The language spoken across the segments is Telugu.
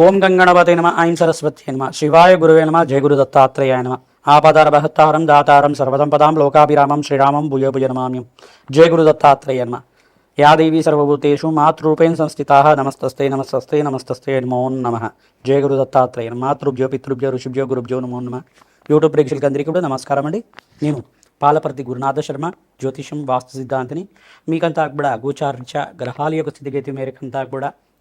ఓం గంగణపతి నమ ఐం సరస్వతి నమ శివాయ గురువే నమ జయ గురు దత్తాత్రేయ నమ. ఆపదార బహత్తారం దాతారం సర్వసంపదాం లోకాభిరామం శ్రీరామం భూయ భుజ నమామ్యం. జయ గురు దత్తాత్రేయ నమ. యా దేవీ సర్వభూతేషు మాతృపేణ సంస్థితా నమస్తస్తే నమస్తస్తే నమస్తస్తే నమో నమ. జయ గురు దత్తాత్రేయ మాతృభ్యో పితృభ్యో ఋషిభ్యో గురుభ్యో నమో నమ. యూట్యూబ్ ప్రేక్షకులకి అందరికీ కూడా నమస్కారం అండి. నేను పాలపర్తి గురునాథ శర్మ జ్యోతిషం వాస్తు సిద్ధాంతిని మీకంతా కూడా గోచార్చ గ్రహాల యొక్క స్థితిగతి మేరకంతా కూడా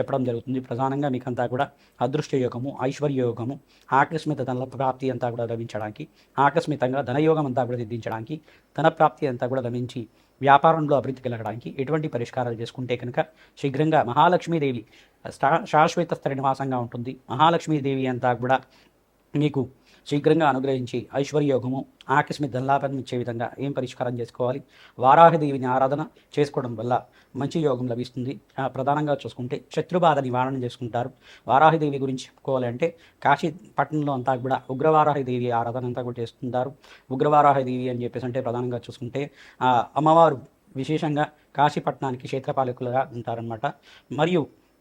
చెప్పడం జరుగుతుంది. ప్రధానంగా మీకంతా కూడా అదృష్ట యోగము ఐశ్వర్య యోగము ఆకస్మిక ధన ప్రాప్తి అంతా కూడా లభించడానికి ఆకస్మికంగా ధనయోగం అంతా కూడా సిద్ధించడానికి ధన ప్రాప్తి అంతా కూడా లభించి వ్యాపారంలో అభివృద్ధి కలగడానికి ఎటువంటి పరిష్కారాలు చేసుకుంటే కనుక శీఘ్రంగా మహాలక్ష్మీదేవి శా- శాశ్వత స్థిర నివాసంగా ఉంటుంది. మహాలక్ష్మీదేవి అంతా కూడా మీకు శీఘ్రంగా అనుగ్రహించి ఐశ్వర్యోగము ఆకస్మిక ధనలాభం ఇచ్చే విధంగా ఏం పరిష్కారం చేసుకోవాలి? వారాహదేవిని ఆరాధన చేసుకోవడం వల్ల మంచి యోగం లభిస్తుంది. ప్రధానంగా చూసుకుంటే శత్రుబాధ నివారణ చేసుకుంటారు. వారాహిదేవి గురించి చెప్పుకోవాలంటే కాశీ పట్టణంలో అంతా కూడా ఉగ్రవారాహిదేవి ఆరాధన అంతా కూడా చేస్తుంటారు. ఉగ్రవారాహిదేవి అని చెప్పేసి అంటే ప్రధానంగా చూసుకుంటే అమ్మవారు విశేషంగా కాశీపట్నానికి క్షేత్రపాలకులుగా ఉంటారనమాట మరియు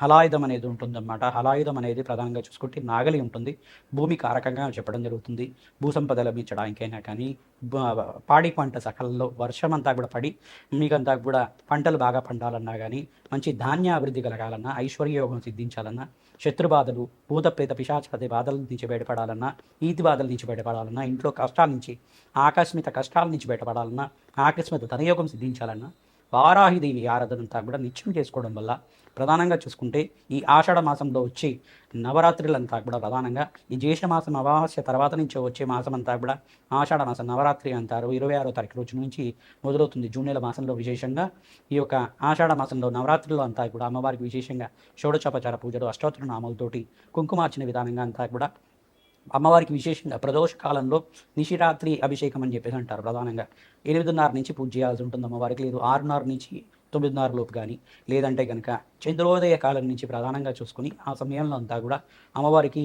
హలాయుధం అనేది ఉంటుందన్నమాట. హలాయుధం అనేది ప్రధానంగా చూసుకుంటే నాగలి ఉంటుంది. భూమి కారకంగా చెప్పడం జరుగుతుంది. భూసంపద లభించడానికైనా కానీ పాడి పంట సకలంలో వర్షం అంతా కూడా పడి మీకంతా కూడా పంటలు బాగా పండాలన్నా కానీ మంచి ధాన్య అభివృద్ధి కలగాలన్నా ఐశ్వర్యయోగం సిద్ధించాలన్నా శత్రుబాధలు భూత ప్రేత పిశాచాది బాధల నుంచి బయటపడాలన్నా ఈతి బాధల నుంచి బయటపడాలన్నా ఇంట్లో కష్టాల నుంచి ఆకస్మిక కష్టాల నుంచి బయటపడాలన్నా ఆకస్మిక ధనయోగం సిద్ధించాలన్నా వారాహిదేవి ఆరాధన అంతా కూడా నిత్యం చేసుకోవడం వల్ల ప్రధానంగా చూసుకుంటే ఈ ఆషాఢ మాసంలో వచ్చి నవరాత్రులంతా కూడా ప్రధానంగా ఈ జ్యేష్ఠమాసం అమావాస్య తర్వాత నుంచి వచ్చే మాసం అంతా కూడా ఆషాఢ మాసం నవరాత్రి అంటారు. ఇరవై ఆరో తారీఖు రోజు నుంచి మొదలవుతుంది జూన్ నెల మాసంలో విశేషంగా. ఈ యొక్క ఆషాఢ మాసంలో నవరాత్రులు అంతా కూడా అమ్మవారికి విశేషంగా షోడచోపచార పూజలు అష్టోత్తర నామాలతోటి కుంకుమార్చిన విధానంగా అంతా కూడా అమ్మవారికి విశేషంగా ప్రదోష కాలంలో నిశిరాత్రి అభిషేకం అని చెప్పేసి అంటారు ప్రధానంగా. ఎనిమిదిన్నర నుంచి పూజ చేయాల్సి ఉంటుంది అమ్మవారికి. లేదు ఆరున్నర నుంచి తొమ్మిదిన్నర లోపు కానీ లేదంటే కనుక చంద్రోదయ కాలం నుంచి ప్రధానంగా చూసుకుని ఆ సమయంలో అంతా కూడా అమ్మవారికి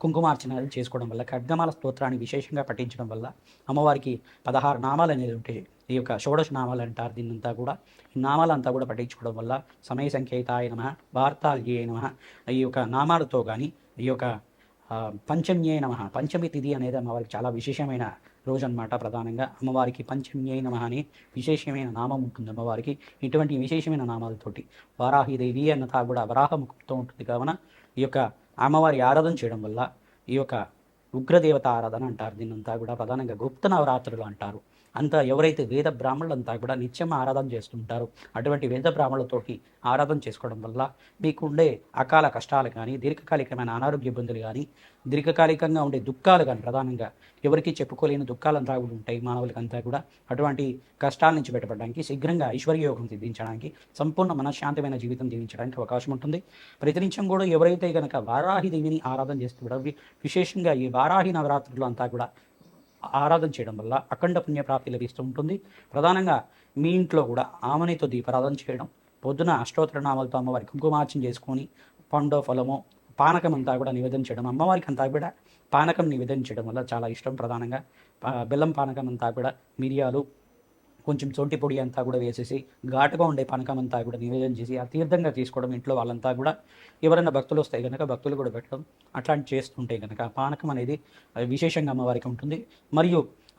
కుంకుమార్చనలు చేసుకోవడం వల్ల ఖడ్గమాల స్తోత్రాన్ని విశేషంగా పఠించడం వల్ల అమ్మవారికి పదహారు నామాలు అనేది ఉంటాయి ఈ యొక్క షోడశ నామాలు అంటారు. దీన్నంతా కూడా ఈ నామాలంతా కూడా పఠించుకోవడం వల్ల సమయ సంకేతాయ నమ వార్తాల్యే నమ ఈ యొక్క నామాలతో కానీ ఈ యొక్క పంచమ్యే నమ పంచమి తిథి అనేది అమ్మవారికి చాలా విశేషమైన రోజు ప్రధానంగా. అమ్మవారికి పంచమ్యైన నమ అనే విశేషమైన నామం ఉంటుంది అమ్మవారికి. ఇటువంటి విశేషమైన నామాలతోటి వారాహిదేవి అన్నతా కూడా వరాహముఖంతో ఉంటుంది. కావున ఈ యొక్క అమ్మవారి ఆరాధన చేయడం వల్ల ఈ యొక్క ఉగ్రదేవత ఆరాధన అంటారు. దీన్నంతా కూడా ప్రధానంగా గుప్త నవరాత్రులు అంటారు. అంతా ఎవరైతే వేద బ్రాహ్మణులంతా కూడా నిత్యం ఆరాధన చేస్తుంటారో అటువంటి వేద బ్రాహ్మణులతోటి ఆరాధన చేసుకోవడం వల్ల మీకుండే అకాల కష్టాలు కానీ దీర్ఘకాలికమైన అనారోగ్య ఇబ్బందులు కానీ దీర్ఘకాలికంగా ఉండే దుఃఖాలు కానీ ప్రధానంగా ఎవరికి చెప్పుకోలేని దుఃఖాలంతా కూడా ఉంటాయి మానవులకంతా కూడా. అటువంటి కష్టాల నుంచి బయటపడడానికి శీఘ్రంగా ఐశ్వర్యోగం సిద్ధించడానికి సంపూర్ణ మనశ్శాంతమైన జీవితం జీవించడానికి అవకాశం ఉంటుంది. ప్రతినిత్యం కూడా ఎవరైతే కనుక వారాహి దేవిని ఆరాధన చేస్తూ కూడా విశేషంగా ఈ వారాహి నవరాత్రులు అంతా కూడా ఆరాధన చేయడం వల్ల అఖండ పుణ్యప్రాప్తి లభిస్తూ ఉంటుంది. ప్రధానంగా మీ ఇంట్లో కూడా ఆమెనితో దీపారాధన చేయడం పొద్దున అష్టోత్తర నామాలతో అమ్మవారి కుంకుమార్చన చేసుకొని పండో ఫలము పానకం అంతా కూడా నివేదన చేయడం అమ్మవారికి అంతా కూడా పానకం నివేదించడం వల్ల చాలా ఇష్టం ప్రధానంగా. పా- బెల్లం పానకం అంతా కూడా మిరియాలు కొంచెం సొంటి పొడి అంతా కూడా వేసేసి ఘాటుగా ఉండే పనకం అంతా కూడా నివేదన చేసి ఆ తీర్థంగా తీసుకోవడం ఇంట్లో వాళ్ళంతా కూడా ఎవరైనా భక్తులు వస్తాయి కనుక భక్తులు కూడా పెట్టడం అట్లాంటి చేస్తుంటే కనుక పానకం అనేది విశేషంగా అమ్మవారికి ఉంటుంది. మరియు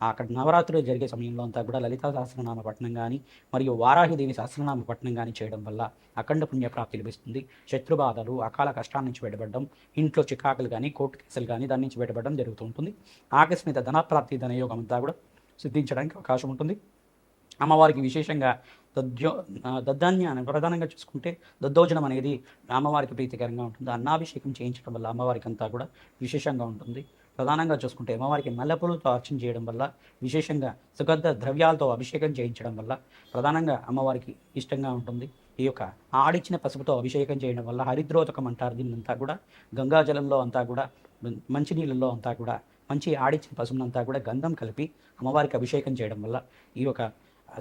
అక్కడ నవరాత్రులు జరిగే సమయంలో అంతా కూడా లలితా సహస్రనామ పఠనం కానీ మరియు వారాహిదేవి సహస్రనామ పఠనం కానీ చేయడం వల్ల అఖండ పుణ్యప్రాప్తి లభిస్తుంది. శత్రుబాధలు అకాల కష్టాల నుంచి బయటపడడం ఇంట్లో చికాకులు కానీ కోర్టు కేసులు కానీ దాని నుంచి బయటపడడం జరుగుతూ ఉంటుంది. ఆకస్మిక ధనప్రాప్తి ధనయోగం అంతా కూడా సిద్ధించడానికి అవకాశం ఉంటుంది. అమ్మవారికి విశేషంగా దద్యో ఆ, ప్రధానంగా చూసుకుంటే దద్దోజనం అనేది అమ్మవారికి ప్రీతికరంగా ఉంటుంది. అన్నాభిషేకం చేయించడం వల్ల అమ్మవారికి అంతా కూడా విశేషంగా ఉంటుంది. ప్రధానంగా చూసుకుంటే అమ్మవారికి మల్లెపూలతో అర్చన చేయడం వల్ల విశేషంగా సుగంధ ద్రవ్యాలతో అభిషేకం చేయించడం వల్ల ప్రధానంగా అమ్మవారికి ఇష్టంగా ఉంటుంది. ఈ యొక్క ఆడిచ్చిన పసుపుతో అభిషేకం చేయడం వల్ల హరిద్రోతకం అంటారు దీన్నంతా కూడా గంగాజలంలో అంతా కూడా మంచినీళ్ళల్లో అంతా కూడా మంచి ఆడిచ్చిన పసుపునంతా కూడా గంధం కలిపి అమ్మవారికి అభిషేకం చేయడం వల్ల ఈ యొక్క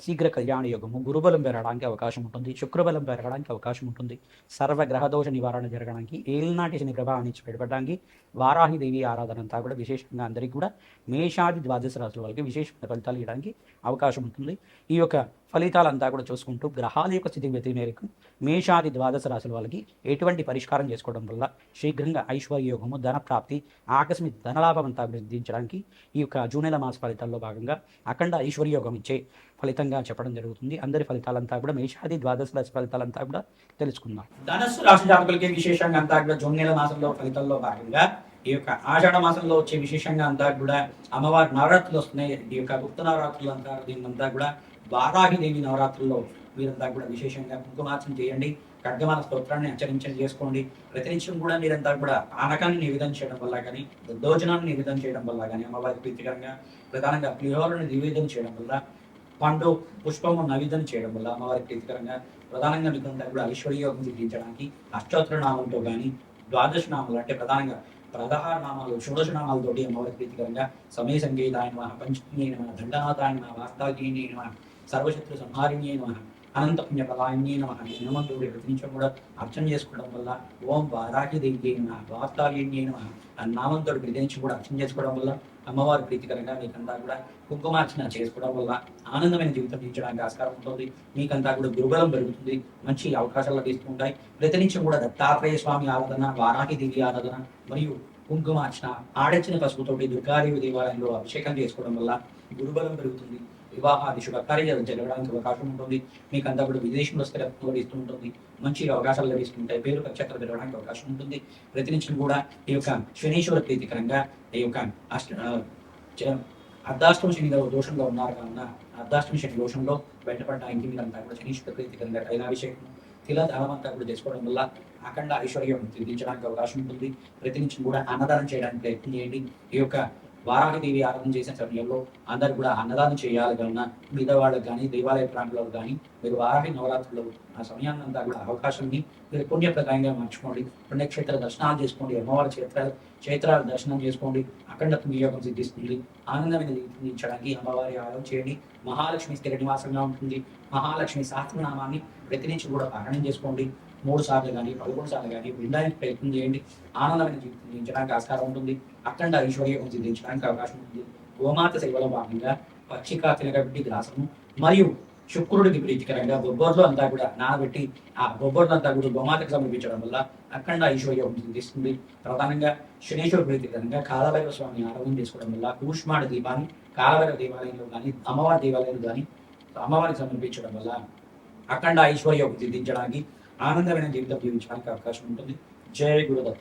శీఘ్ర కళ్యాణ యోగము గురుబలం పెరగడానికి అవకాశం ఉంటుంది శుక్రబలం పెరగడానికి అవకాశం ఉంటుంది. సర్వ గ్రహదోష నివారణ జరగడానికి ఏలినాటి శని ప్రభావం నుంచి బయటపడడానికి వారాహిదేవి ఆరాధన అంతా కూడా విశేషంగా అందరికీ కూడా మేషాది ద్వాదశ రాశుల వాళ్ళకి విశేషమైన ఫలితాలు ఇవ్వడానికి అవకాశం ఉంటుంది. ఈ యొక్క ఫలితాలంతా కూడా చూసుకుంటూ గ్రహాల యొక్క స్థితి వ్యతి మేరకు మేషాది ద్వాదశ రాశుల వాళ్ళకి ఎటువంటి పరిష్కారం చేసుకోవడం వల్ల శీఘ్రంగా ఐశ్వర్యోగము ధన ప్రాప్తి ఆకస్మిక ధనలాభం అంతా అభివృద్ధించడానికి ఈ యొక్క జూన్ నెల మాస ఫలితాల్లో భాగంగా అఖండ ఐశ్వర్యోగం ఇచ్చే ఫలితంగా చెప్పడం జరుగుతుంది. అందరి ఫలితాలంతా కూడా మేషాది ద్వాదశ రాశి ఫలితాలంతా కూడా తెలుసుకుందాం. ధనస్సు రాశి జాతకులకి విశేషంగా అంతా కూడా జూన్ నెల మాసంలో ఫలితాల్లో భాగంగా ఈ యొక్క ఆషాఢ మాసంలో వచ్చే విశేషంగా అంతా కూడా అమ్మవారి నవరాత్రులు వస్తున్నాయి. ఈ యొక్క గుప్త నవరాత్రులు అంతా దీన్నంతా కూడా వారాహిదేవి నవరాత్రుల్లో మీరంతా కూడా విశేషంగా కుంకుమార్చన చేయండి. ఖడ్గమాల స్తోత్రాన్ని ఆచరించడం చేసుకోండి. ప్రతి నిమిషం కూడా మీరంతా కూడా ఆనకాన్ని నివేదన చేయడం వల్ల కానీ దోజనాన్ని నివేదన చేయడం వల్ల కానీ అమ్మవారి ప్రీతికరంగా ప్రధానంగా పులిహోరని నివేదన చేయడం వల్ల పండు పుష్పము నవేదన చేయడం వల్ల అమ్మవారి ప్రీతికరంగా ప్రధానంగా మీకు అంతా కూడా ఐశ్వర్యోగం సిద్ధించడానికి అష్టోత్తర నామంతో కానీ ద్వాదశ నామంలో అంటే ప్రధానంగా పదహారు నామాలు షోడశ నామాలతోటి అమ్మవారికి ప్రీతికరంగా సమయ సంగీతాయ నమ పంచమీ నమ దండనాథాయ నమ వార్తాగిని నమ సర్వశత్రు సంహారిణ్యే నమ అనంత పుణ్య ప్రదాయిన్యే నమ హనుమంతుడు ప్రతినిత్యం కూడా అర్చన చేసుకోవడం వల్ల ఓం వారాహి దేవి నమ వార్తాగిన్యే నమ నామంతో ప్రతినిత్యం కూడా అర్చన చేసుకోవడం వల్ల అమ్మవారి ప్రీతికరంగా మీకంతా కూడా కుంకుమార్చన చేసుకోవడం వల్ల ఆనందమైన జీవితం జీవించడానికి ఆస్కారం ఉంటుంది. మీకంతా కూడా గురుబలం పెరుగుతుంది. మంచి అవకాశాలు లభిస్తూ ఉంటాయి ప్రతినిత్యం కూడా దత్తాత్రేయ స్వామి ఆరాధన వారాహి దేవి ఆరాధన మరియు కుంకుమార్చన ఆడచిన పసుపుతోటి దుర్గాదేవి దేవాలయంలో అభిషేకం చేసుకోవడం వల్ల గురుబలం పెరుగుతుంది. వివాహాది శుభకార్యాలు జరగడానికి అవకాశం ఉంటుంది. మీకు అంతా కూడా విదేశంలో స్థిరత్వం లభిస్తూ ఉంటుంది. మంచి అవకాశాలు లభిస్తుంటాయి. పేరు నక్షత్రం పెరగడానికి అవకాశం ఉంటుంది. ప్రతినిత్యం కూడా ఈ యొక్క శనీశ్వర ప్రీతికరంగా ఈ యొక్క అష్ట అర్ధాష్టమ శని దోషంలో ఉన్నారు కావున అర్ధాష్టమ శని దోషంలో బయటపడడానికి మీరంతా కూడా శనీశ్వర ప్రీతికరంగా తైలాభిషేకం తిల దానం అంతా కూడా చేసుకోవడం వల్ల అఖండ ఐశ్వర్యం తిరిగించడానికి అవకాశం ఉంటుంది. ప్రతినిత్యం కూడా అన్నదానం చేయడానికి ప్రయత్నం చేయండి. ఈ యొక్క వారాహిదేవి ఆరాధన చేసిన సమయంలో అందరు కూడా అన్నదానం చేయాలి కన్నా మిగతా వాళ్ళకి కానీ దేవాలయ ప్రాంతంలో కానీ మీరు వారాహి నవరాత్రులు ఆ సమయాన్ని అంతా కూడా అవకాశాన్ని మీరు పుణ్యప్రదాయంగా మార్చుకోండి. పుణ్యక్షేత్ర దర్శనాలు చేసుకోండి. అమ్మవారి క్షేత్రాలు క్షేత్రాల దర్శనం చేసుకోండి. అఖండ వినియోగం సిద్ధిస్తుంది. ఆనందమైన జీవించడానికి అమ్మవారి ఆరాధన చేయండి. మహాలక్ష్మి స్థిర నివాసంగా ఉంటుంది. మహాలక్ష్మి సహస్రనామాన్ని ప్రతినిధి కూడా పారాయణం చేసుకోండి. మూడు సార్లు కానీ పదకొండు సార్లు కానీ వినడానికి ప్రయత్నం చేయండి. ఆనందమైన జీవితం జీవించడానికి ఆస్కారం ఉంటుంది. అఖండ ఐశ్వర్యం జీవించడానికి అవకాశం ఉంటుంది. గోమాత సేవలో భాగంగా పక్షిక తినగబెట్టి గ్రాసము. మరియు శుక్రుడికి ప్రీతికరంగా బొబ్బర్లు అంతా కూడా నానబెట్టి ఆ బొబ్బర్లు అంతా కూడా గోమాతకు సమర్పించడం వల్ల అఖండ ఐశ్వర్యం సిద్ధిస్తుంది ప్రధానంగా శనేశ్వర ప్రీతికరంగా కాలభైరవ స్వామి ఆరాధన చేసుకోవడం వల్ల కూష్మాడ దీపాన్ని కాలభైరవ దేవాలయంలో కానీ అమ్మవారి దేవాలయంలో కానీ అమ్మవారికి సమర్పించడం వల్ల అఖండ ఐశ్వర్యం సిద్ధించడానికి ఆనందమైన జీవితం జీవించడానికి అవకాశం ఉంటుంది. జయ గురుదత్త.